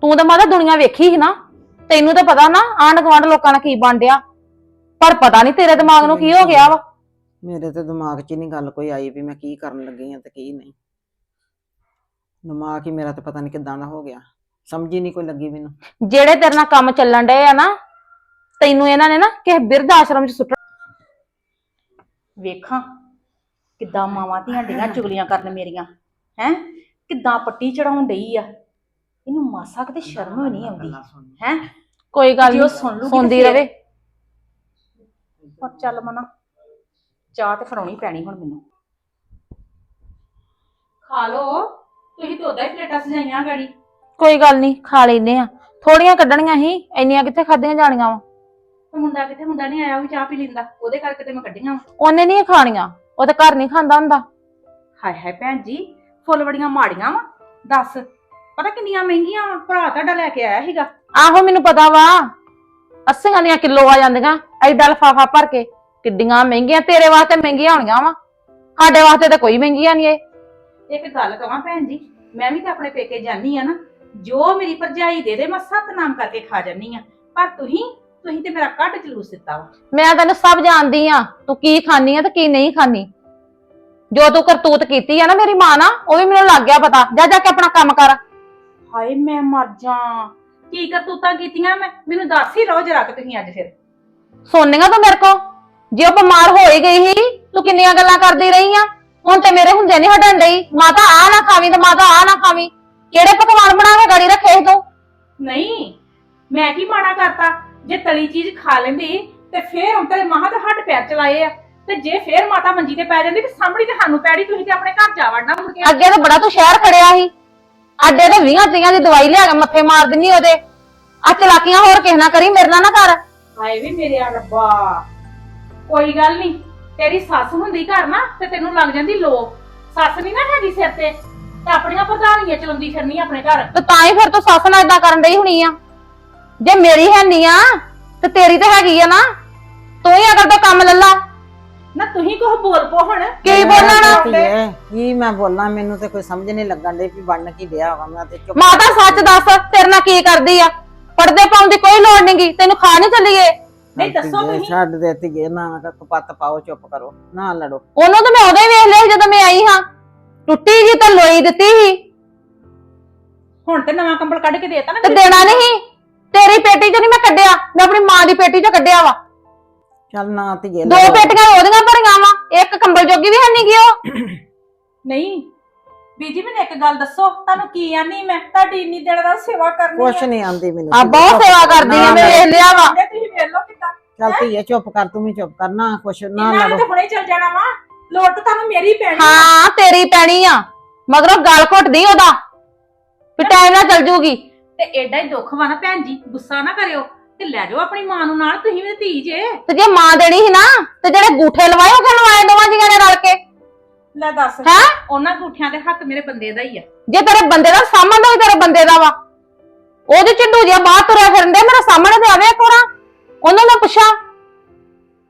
ਤੂੰ ਤਾਂ ਮਾਤਾ ਦੁਨੀਆ ਵੇਖੀ ਸੀ ਨਾ। ਤੈਨੂੰ ਤਾਂ ਪਤਾ ਨਾ ਆਂਢ ਗੁਆਂਢ ਲੋਕਾਂ ਨਾਲ ਕੀ ਬਣ ਡਿਆ। ਪਰ ਪਤਾ ਨਹੀਂ ਤੇਰੇ ਦਿਮਾਗ ਨੂੰ ਕੀ ਹੋ ਗਿਆ ਵਾ। ਮੇਰੇ ਤੇ ਦਿਮਾਗ 'ਚ ਹੀ ਨਹੀਂ ਗੱਲ ਕੋਈ ਆਈ ਵੀ ਮੈਂ ਕੀ ਕਰਨ ਲੱਗੀ ਆ ਤੇ ਕੀ ਨਹੀਂ। ਦਿਮਾਗ ਹੀ ਮੇਰਾ ਤੇ ਪਤਾ ਨਹੀਂ ਕਿੱਦਾਂ ਦਾ ਹੋ ਗਿਆ। ਸਮਝ ਹੀ ਨਹੀਂ ਕੋਈ ਲੱਗੀ ਮੈਨੂੰ। ਜਿਹੜੇ ਤੇਰੇ ਨਾਲ ਕੰਮ ਚੱਲਣ ਡਏ ਆ ਨਾ ਤੈਨੂੰ ਇਹਨਾਂ ਨੇ ਨਾ ਕਿਸੇ ਬਿਰਧ ਆਸ਼ਰਮ 'ਚ ਸੁੱਟ ਵੇਖਾਂ ਕਿੱਦਾਂ ਮਾਵਾਂ ਧੀਆਂ ਡੀਆਂ ਚੁਗਲੀਆਂ ਕਰਨ ਮੇਰੀਆਂ ਹੈ? ਕਿੱਦਾਂ ਪੱਟੀ ਚੜਾਉਣ ਡਈ ਆ। ਇਹਨੂੰ ਮਾਸਾ ਕਿਤੇ ਸ਼ਰਮ ਵੀ ਨਹੀਂ ਆਉਂਦੀ ਹੈ? ਕੋਈ ਗੱਲ ਜੇ ਉਹ ਨਹੀਂ ਸੁਣ ਲੂਗੀ ਸੁਣਦੀ ਤੇ ਫਿਰ- ਰਵੇ। ਪਰ ਚੱਲ ਮਨਾ ਚਾਹ ਤੇ ਫੜਾਉਣੀ ਪੈਣੀ ਹੁਣ ਮੈਨੂੰ। ਖਾ ਲੋ ਤੁਸੀਂ ਤਾਂ ਉਦਾਂ ਹੀ ਪਲੇਟਾਂ ਸਜਾਈਆਂ ਗਾੜੀ। ਕੋਈ ਗੱਲ ਨਹੀਂ ਖਾ ਲੈਨੇ ਆ। ਥੋੜੀਆਂ ਕੱਢਣੀਆਂ ਸੀ ਇੰਨੀਆਂ ਕਿੱਥੇ ਖਾਧੀਆਂ ਜਾਣੀਆਂ ਵਾ? ਤੇ ਮੁੰਡਾ ਕਿੱਥੇ ਮੁੰਡਾ ਨਹੀਂ ਆਇਆ ਉਹ ਵੀ ਚਾਹ ਪੀ ਲੈਂਦਾ। ਉਹਦੇ ਕਰਕੇ ਤੇ ਮੈਂ ਕੱਢੀਆਂ ਵਾਂ। ਉਹਨੇ ਨਹੀਂ ਖਾਣੀਆਂ ਉਹ ਤਾਂ ਘਰ ਨਹੀਂ ਖਾਂਦਾ ਹੁੰਦਾ। ਹਾਏ ਹਾਏ ਭੈਣ ਜੀ ਫੁੱਲ ਬੜੀਆਂ ਮਾੜੀਆਂ ਵਾ ਦੱਸ। ਪਤਾ ਕਿੰਨੀਆਂ ਮਹਿੰਗੀਆਂ ਵਾ ਭਰਾ ਤੁਹਾਡਾ ਲੈ ਕੇ ਆਇਆ ਸੀਗਾ। ਆਹੋ ਮੈਨੂੰ ਪਤਾ ਵਾ। 80 ਦੀਆਂ ਕਿਲੋ ਆ ਜਾਂਦੀਆਂ ਐਡਾ ਲਫਾਫਾ ਭਰ ਕੇ। ਕਿੱਡੀਆਂ ਮਹਿੰਗੀਆਂ ਤੇਰੇ ਵਾਸਤੇ ਮਹਿੰਗੀਆਂ ਹੋਣੀਆਂ ਵਾ। ਸਾਡੇ ਵਾਸਤੇ ਤਾਂ ਕੋਈ ਮਹਿੰਗੀਆਂ ਨਹੀਂ ਇਹ। ਇੱਕ ਗੱਲ ਕਵਾਂ ਭੈਣ ਜੀ ਮੈਂ ਵੀ ਤਾਂ ਆਪਣੇ ਪੇਕੇ ਜਾਨੀ ਆ ਨਾ। ਜੋ ਮੇਰੀ ਭਰਜਾਈ ਦੇ ਦੇ ਮੈਂ ਸੱਤ ਨਾਮ ਕਰਕੇ ਖਾ ਜਾਨੀ ਆ ਪਰ ਤੁਸੀਂ ਤੁਸੀਂ ਤੇ ਮੇਰਾ ਕੱਟ ਜਲੂਸ ਦਿੱਤਾ ਵਾ। ਮੈਂ ਤੈਨੂੰ ਸਭ ਜਾਣਦੀ ਆ ਤੂੰ ਕੀ ਖਾਨੀ ਆ ਤੇ ਕੀ ਨਹੀਂ ਖਾਨੀ ਜੋ ਤੂੰ ਕਰਤੂਤ ਕੀਤੀ ਆ ਨਾ ਮੇਰੀ ਮਾਂ ਨਾ ਉਹ ਵੀ ਮੈਨੂੰ ਲੱਗ ਗਿਆ ਪਤਾ। ਜਾ ਜਾ ਕੇ ਆਪਣਾ ਕੰਮ ਕਰ। ਹਾਏ ਮੈਂ ਮਰ ਜਾ। ਕੀ ਕਰਤੂਤਾਂ ਕੀਤੀਆਂ ਮੈਂ? ਮੈਨੂੰ ਦੱਸ ਹੀ ਲਓ ਜਰਾ ਕਿ ਤੁਸੀਂ ਅੱਜ ਫਿਰ। ਸੋਨੀਆਂ ਤੂੰ ਮੇਰੇ ਕੋ ਜੇ ਉਹ ਬਿਮਾਰ ਹੋ ਹੀ ਗਈ ਸੀ ਤੂੰ ਕਿੰਨੀਆਂ ਗੱਲਾਂ ਕਰਦੀ ਰਹੀ ਆ? ਹੁਣ ਤੇ ਮੇਰੇ ਹੁੰਦੇ ਨਹੀਂ ਹਟਣ ਡਈ। ਮਾਤਾ ਆ ਨਾ ਖਾਵੀਂ ਤੇ ਮਾਤਾ ਆ ਨਾ ਖਾਵੀਂ। ਕਿਹੜੇ ਪਕਵਾਨ ਬਣਾ ਕੇ ਗੜੀ ਰੱਖੇ ਸੀ ਤੂੰ? ਨਹੀਂ ਮੈਂ ਕੀ ਮਾੜਾ ਕਰਤਾ? ਜੇ ਤਲੀ ਚੀਜ਼ ਖਾ ਲੈਂਦੀ ਤੇ ਫੇਰ ਹੁਣ ਤੇਰੇ ਮਾਂ ਤੇ ਹੱਡ ਪੈਰ ਚਲਾਏ ਆ। ਤੇ ਜੇ ਫੇਰ ਮਾਤਾ ਮੰਜੀ ਤੇ ਪੈ ਜਾਂਦੀ ਤੇ ਸਾਹਮਣੀ ਤੇ ਸਾਨੂੰ ਪੈੜੀ ਤੁਸੀਂ ਤੇ ਆਪਣੇ ਘਰ ਜਾ ਵੜਨਾ ਮੁੜ ਕੇ। ਅੱਗੇ ਤਾਂ ਬੜਾ ਤੂੰ ਸ਼ਹਿਰ ਖੜਿਆ ਸੀ। ਅੱਡੇ ਤੇ 20 ਤੀਆਂ ਦੀ ਦਵਾਈ ਲਿਆ ਕੇ ਮੱਥੇ ਮਾਰ ਦਿੰਨੀ ਉਹਦੇ। ਆ ਚਲਾਕੀਆਂ ਹੋਰ ਕਿਸੇ ਨਾ ਕਰੀ ਮੇਰੇ ਨਾਲ ਨਾ ਕਰ। ਹਾਏ ਵੀ ਮੇਰੇ ਆ ਰੱਬਾ। ਕੋਈ ਗੱਲ ਨਹੀਂ ਤੇਰੀ ਸੱਸ ਹੁੰਦੀ ਘਰ ਨਾ ਤੇ ਤੈਨੂੰ ਲੱਗ ਜਾਂਦੀ ਲੋ ਸੱਸ ਨਹੀਂ ਨਾ ਹੈਗੀ ਸਿਰ ਤੇ। ਤੇ ਆਪਣੀਆਂ ਪ੍ਰਧਾਨੀਆਂ ਚਲਾਉਂਦੀ ਫਿਰਨੀ ਆਪਣੇ ਘਰ। ਤੇ ਤਾਂ ਹੀ ਫਿਰ ਤੂੰ ਸੱਸ ਨਾਲ ਇਦਾਂ ਕਰਨ ਡਈ ਹੁਣੀ ਆ। ਜੇ ਮੇਰੀ ਹੈ ਨਹੀਂ ਆ ਤੇ ਤੇਰੀ ਤਾਂ ਹੈਗੀ ਆ ਨਾ। ਤੂੰ ਹੀ ਅਗਰ ਤਾਂ ਕੰਮ ਲੱਲਾ ਨਾ ਤੁਸੀਂ ਕੁਝ ਬੋਲ ਪੋ ਹੁਣ। ਕੀ ਬੋਲਣਾ ਧੀਏ, ਕੀ ਮੈਂ ਬੋਲਾਂ ਮੈਨੂੰ ਤੇ ਕੋਈ ਸਮਝ ਨਹੀਂ ਲੱਗਣ ਡਈ ਵੀ ਬਣ ਕੀ ਡਿਆ ਵਾ ਮੈਂ ਤੇ ਚੁੱਪ ਮਾਤਾ ਸੱਚ ਦੱਸ ਤੇਰੇ ਨਾਲ ਕੀ ਕਰਦੀ ਆ? ਪਰਦੇ ਪਾਉਣ ਦੀ ਕੋਈ ਲੋੜ ਨਹੀਂਗੀ ਤੈਨੂੰ ਖਾ ਨਹੀਂ ਚੱਲੀਏ। ਨਹੀਂ ਦੱਸੋ ਧੀਏ, ਤੁਸੀਂ। ਛੱਡ ਦੇ ਧੀਏ ਨਾ ਕਪੱਤ ਪਾਓ ਚੁੱਪ ਕਰੋ। ਨਾ ਲੜੋ। ਉਹਨੂੰ ਤਾਂ ਮੈਂ ਉਦੋਂ ਹੀ ਵੇਖ ਲਿਆ ਸੀ ਜਦੋਂ ਮੈਂ ਆਈ ਹਾਂ। ਟੁੱਟੀ ਜੀ ਤਾਂ ਲੋਈ ਦਿੱਤੀ ਸੀ। ਹੁਣ ਤੇ ਨਵਾਂ ਕੰਬਲ ਕੱਢ ਕੇ ਦੇਤਾ ਨਾ ਤੇ ਦੇਣਾ ਨਹੀਂ। ਤੇਰੀ ਪੇਟੀ ਚੋਂ ਨਹੀਂ ਮੈਂ ਕੱਢਿਆ। ਮੈਂ ਆਪਣੀ ਮਾਂ ਦੀ ਪੇਟੀ ਚੋਂ ਕੱਢਿਆ ਵਾ। ਚੱਲ ਨਾ ਧੀਏ ਦੋ ਲੜੋ। ਪੇਟੀਆਂ ਉਹਦੀਆਂ ਭਰੀਆਂ ਵਾ। ਇੱਕ ਕੰਬਲ ਜੋਗੀ ਵੀ ਹੈ ਨਹੀਂ ਗਿਓ। ਨਹੀਂ। ਬੀਜੀ ਮੈਨੂੰ ਇੱਕ ਗੱਲ ਦੱਸੋ। ਤੁਹਾਨੂੰ ਕੀ ਆਨੀ ਮੈਂ? ਤੁਹਾਡੀ ਇੰਨੀ ਦਿਨ ਦਾ ਸੇਵਾ ਕਰਨੀ ਕੁਛ ਨਹੀਂ ਆਂਦੀ ਮੈਨੂੰ। ਆ ਬਹੁਤ ਸੇਵਾ ਕਰਦੀ ਆ ਮੈਂ ਵੇਖ ਲਿਆ ਵਾ। ਤੁਸੀਂ ਵੇਖ ਲਓ ਕਿੱਦਾਂ। ਚੱਲ ਧੀਏ ਚੁੱਪ ਕਰ ਤੂੰ ਵੀ ਚੁੱਪ ਕਰ। ਨਾ ਕੁਛ ਨਾ ਇਹਨਾਂ ਨੇ ਲੜੋ। ਤਾਂ ਹੁਣੇ ਚੱਲ ਜਾਣਾ ਵਾ। ਲੋੜ ਤਾਂ ਤੁਹਾਨੂੰ ਮੇਰੀ ਪੈਣੀ ਆ। ਹਾਂ ਤੇਰੀ ਪੈਣੀ ਆ। ਮਗਰੋਂ ਗਲ ਘੁੱਟਦੀ ਉਹਦਾ। ਵੀ ਟਾਈਮ ਨਾਲ ਚੱਲ ਜੂਗੀ। ਤੇ ਐਡਾ ਹੀ ਦੁੱਖ ਵਾ ਨਾ ਭੈਣ ਜੀ ਗੁੱਸਾ ਨਾ ਕਰਿਓ। ਤੇ ਲੈ ਜਾਓ ਆਪਣੀ ਮਾਂ ਨੂੰ ਨਾਲ ਤੁਸੀਂ ਵੀ ਤਾਂ ਧੀ ਜੇ। ਤੇ ਜੇ ਮਾਂ ਦੇਣੀ ਸੀ ਨਾ ਤੇ ਜਿਹੜੇ ਗੂਠੇ ਲਵਾਏ ਉਹ ਕਿਉਂ ਲਵਾਏ ਦੋਵਾਂ ਜੀਆਂ ਨੇ ਰਲ ਕੇ? ਲੈ ਦੱਸ ਹੈਂ? ਉਹਨਾਂ ਗੂਠਿਆਂ ਦੇ ਹੱਕ ਮੇਰੇ ਬੰਦੇ ਦਾ ਹੀ ਆ। ਜੇ ਤੇਰੇ ਬੰਦੇ ਦਾ ਸਾਹਮਣ ਦਾ ਵੀ ਤੇਰੇ ਬੰਦੇ ਦਾ ਵਾ। ਉਹਦੇ ਝਿੱਡੂ ਜਿਹਾ ਬਾਹਰ ਤੁਰਿਆ ਫਿਰਨ ਦੇ ਮੇਰੇ ਸਾਹਮਣੇ ਤੇ ਆਵੇ ਕੋਰਾ ਉਹਨੂੰ ਮੈਂ ਪੁੱਛਾਂ।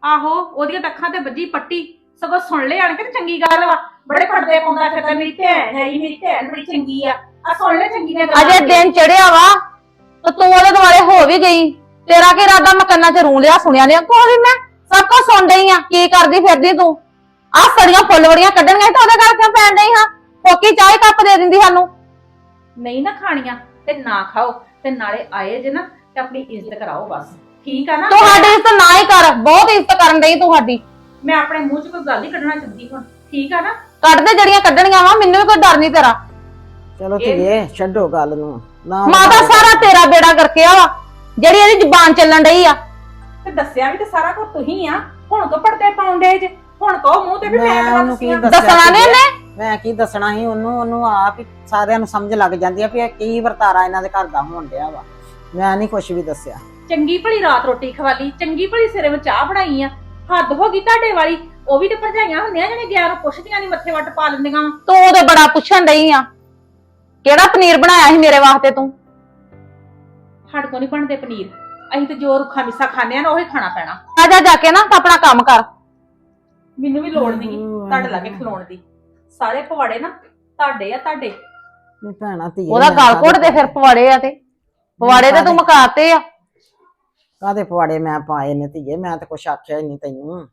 ਆਹੋ ਉਹਦੀਆਂ ਤਾਂ ਅੱਖਾਂ ਤੇ ਵੱਜੀ ਪੱਟੀ। ਸਗੋਂ ਸੁਣ ਲੈ ਆਣ ਕੇ ਤੇ ਚੰਗੀ ਗੱਲ ਵਾ। ਬੜੇ ਪਰਦੇ ਪਾਉਂਦਾ ਫਿਰਦਾ ਮੇਰੀ ਭੈਣ ਹੈ ਮੇਰੀ ਭੈਣ ਬੜੀ ਚੰਗੀ ਆ। ਆ ਸੁਣ ਲੈ ਚੰਗੀ ਨੇ ਅਜੇ ਦਿਨ ਚੜਿਆ ਵਾ ਤੇ ਤੂੰ ਉਹਦੇ ਦੁਆਲੇ ਹੋ ਵੀ ਗਈ। ਤੇਰਾ ਕੀ ਇਰਾਦਾ ਮੈਂ ਕੰਨਾਂ 'ਚ ਰੂ ਲਿਆ ਸੁਣਿਆ ਲਿਆ? ਕੋਈ ਵੀ ਮੈਂ ਸਭ ਕੁਝ ਸੁਣ ਰਹੀ ਆ। ਕੀ ਕਰਦੀ ਫਿਰਦੀ ਤੂੰ? ਆ ਸੜੀਆਂ ਫੁੱਲਵੜੀਆਂ ਕੱਢਣੀਆਂ ਤਾਂ ਉਹਦੇ ਘਰ ਕਿਉਂ ਪੈਣ ਡਈ ਹਾਂ ਫੋਕੀ ਚਾਹ ਕੱਪ ਦੇ ਦਿੰਦੀ ਸਾਨੂੰ। ਨਹੀਂ ਨਾ ਖਾਣੀਆਂ ਤੇ ਨਾ ਖਾਓ। ਤੇ ਨਾਲੇ ਆਏ ਜੇ ਨਾ ਤੇ ਆਪਣੀ ਇੱਜ਼ਤ ਕਰਾਓ ਬਸ। ਠੀਕ ਆ ਨਾ? ਤੂੰ ਸਾਡੀ ਇੱਜ਼ਤ ਨਾ ਹੀ ਕਰ ਬਹੁਤ ਇੱਜ਼ਤ ਕਰਨ ਡਈ ਤੂੰ ਸਾਡੀ ਮੈਂ ਆਪਣੇ ਮੂੰਹ 'ਚ ਕੋਈ ਗੱਲ ਹੀ ਕੱਢਣਾ ਚਾਹੁੰਦੀ ਹੁਣ ਠੀਕ ਆ ਨਾ? ਕੱਢ ਦੇ ਜਿਹੜੀਆਂ ਕੱਢਣੀਆਂ ਵਾ ਮੈਨੂੰ ਵੀ ਕੋਈ ਡਰ ਨਹੀਂ ਤੇਰਾ। ਚਲੋ ਇਹ- ਧੀਏ ਛੱਡੋ ਗੱਲ ਨੂੰ। ਨਾ ਮਾਤਾ ਸਾਰਾ ਤੇਰਾ ਬੇੜਾ ਕਰਕੇ ਆ ਵਾ ਜਿਹੜੀ ਇਹਦੀ ਜ਼ੁਬਾਨ ਚੱਲਣ ਡਈ ਆ। ਤੇ ਦੱਸਿਆ ਵੀ ਤੇ ਸਾਰਾ ਕੁਝ ਤੁਸੀਂ ਆ ਹੁਣ ਕੋ ਪਰਦੇ ਪਾਉਂਦੇ ਜੇ ਹੁਣ ਕੋ ਮੂੰਹ ਤੇ ਵੀ ਮੈਂ ਮੈਂ ਤਾਂ ਉਹਨੂੰ ਕੀ ਦੱਸਿਆ ਦੱਸਿਆ ਦੱਸਣਾ ਨੀ? ਉਹਨੇ? ਮੈਂ ਕੀ ਦੱਸਣਾ ਸੀ? ਉਹਨੂੰ ਉਹਨੂੰ ਆਪ ਹੀ ਸਾਰਿਆਂ ਨੂੰ ਸਮਝ ਲੱਗ ਜਾਂਦੀ ਆ ਵੀ ਇਹ ਕੀ ਵਰਤਾਰਾ ਇਹਨਾਂ ਦੇ ਘਰ ਦਾ ਹੋਣ ਡਿਆ ਵਾ। ਮੈਂ ਨਹੀਂ ਕੁਝ ਵੀ ਦੱਸਿਆ। ਚੰਗੀ ਭਲੀ ਰਾਤ ਰੋਟੀ ਖਵਾਲੀ ਚੰਗੀ ਭਲੀ ਸਿਰੇ ਵਿੱਚ ਚਾਹ ਬਣਾਈ ਆ। ਹੱਦ ਹੋ ਗਈ ਤੁਹਾਡੇ ਵਾਲੀ। ਉਹ ਵੀ ਤੇ ਭਰਜਾਈਆਂ ਹੁੰਦੀਆਂ ਜਿਹੜੇ ਗਿਆ ਨੂੰ ਪੁੱਛਦੀਆਂ ਨਹੀਂ ਮੱਥੇ ਵੱਟ ਪਾ ਲੈਂਦੀਆਂ। ਵਾਂ। ਤੂੰ ਉਹਦੇ ਬੜਾ ਪੁੱਛਣ ਡਈ ਆ। ਕਿਹੜਾ ਪਨੀਰ ਬਣਾਇਆ ਸੀ ਮੇਰੇ ਵਾਸਤੇ ਤੂੰ? ਸਾਡੇ ਕੋਲ ਨਹੀਂ ਬਣਦੇ ਪਨੀਰ। ਅਸੀਂ ਤੇ ਜੋ ਰੁੱਖਾ ਮਿੱਸਾ ਖਾਂਦੇ ਆ ਨਾ ਉਹੀ ਖਾਣਾ ਪੈਣਾ। ਆ ਜਾ ਜਾ ਕੇ ਨਾ ਤਾਂ ਆਪਣਾ ਕੰਮ ਕਰ। ਮੈਨੂੰ ਵੀ ਲੋੜ ਨਹੀਂ ਤੁਹਾਡੇ ਲਾਗੇ ਖਲੋਣ ਦੀ। ਸਾਰੇ ਪਵਾੜੇ ਨਾ ਤੁਹਾਡੇ ਆ ਤੁਹਾਡੇ। ਨਹੀਂ ਭੈਣਾ ਧੀਏ ਉਹਦਾ ਗਲ ਘੁੱਟ ਦੇ ਫਿਰ ਪਵਾੜੇ ਆ ਤੇ। ਪਵਾੜੇ ਤੇ ਤੂੰ ਮਕਾਤੇ ਆ। ਕਾਦੇ ਪਵਾੜੇ ਮੈਂ ਪਾਏ ਨੇ ਧੀਏ ਮੈਂ ਤਾਂ ਕੁਛ ਆਖਿਆ ਹੀ ਨਹੀਂ ਤੈਨੂੰ।